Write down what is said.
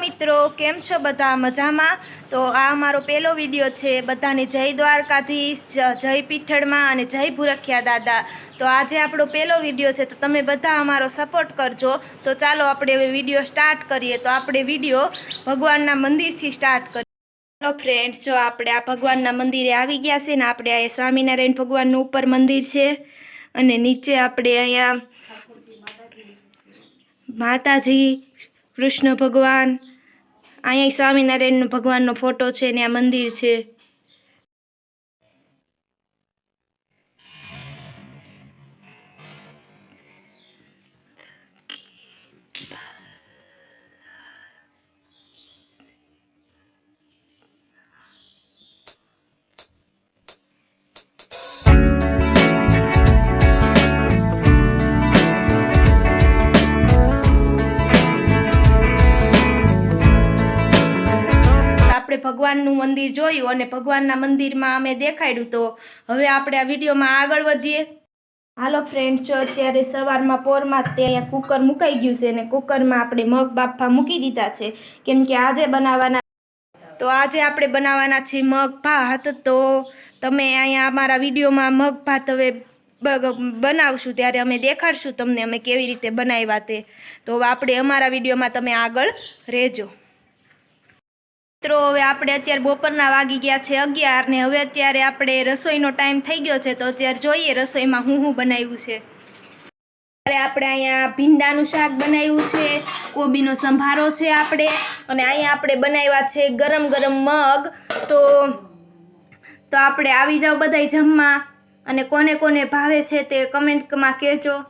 મિત્રો, કેમ છો બધા મજામાં? તો આ અમારો પહેલો વીડિયો છે બધાને જય દ્વારકાધીશ જય પીઠળમાં અને જય ભૂરખિયા દાદા. તો આજે આપણો પહેલો વીડિયો છે, તો તમે બધા અમારો સપોર્ટ કરજો. તો ચાલો આપણે હવે વીડિયો સ્ટાર્ટ કરીએ. તો આપણે વીડિયો ભગવાનના મંદિરથી સ્ટાર્ટ કરીએ. હેલો ફ્રેન્ડ્સ, જો આપણે આ ભગવાનના મંદિરે આવી ગયા છે ને, આપણે આ સ્વામિનારાયણ ભગવાનનું ઉપર મંદિર છે. અને નીચે આપણે અહીંયા માતાજી, કૃષ્ણ ભગવાન અહીંયા સ્વામિનારાયણ ભગવાનનો ફોટો છે ને આ મંદિર છે. આપણે ભગવાનનું મંદિર જોયું અને ભગવાનના મંદિરમાં અમે દેખાડ્યું, તો હવે આપણે આ વિડીયોમાં આગળ વધીએ. હાલો ફ્રેન્ડ્સ જો અત્યારે સવારમાં પોરમાં તે અહીંયા કુકર મુકાઈ ગયું છે અને કુકરમાં આપણે મગ બાફા મૂકી દીધા છે, કેમ કે આજે બનાવવાના તો આજે આપણે બનાવવાના છે મગ ભાત, તો તમે અહીંયા અમારા વિડીયોમાં મગ ભાત હવે બનાવશું, ત્યારે અમે દેખાડશું તમને અમે કેવી રીતે બનાવ્યા તે. તો આપણે અમારા વિડીયોમાં તમે આગળ રહેજો. મિત્રો, હવે આપણે અત્યારે બપોરના વાગી ગયા છે અગિયાર ને હવે અત્યારે આપણે રસોઈનો ટાઈમ થઈ ગયો છે તો અત્યારે જોઈએ રસોઈમાં હું હું બનાવ્યું છે. અત્યારે આપણે અહીંયા ભીંડાનું શાક બનાવ્યું છે, કોબીનો સંભારો છે આપણે, અને અહીંયા આપણે બનાવ્યા છે ગરમ ગરમ મગ. તો તો આપણે આવી જાઓ બધાય જમવા, અને કોને કોને ભાવે છે તે કમેન્ટમાં કહેજો.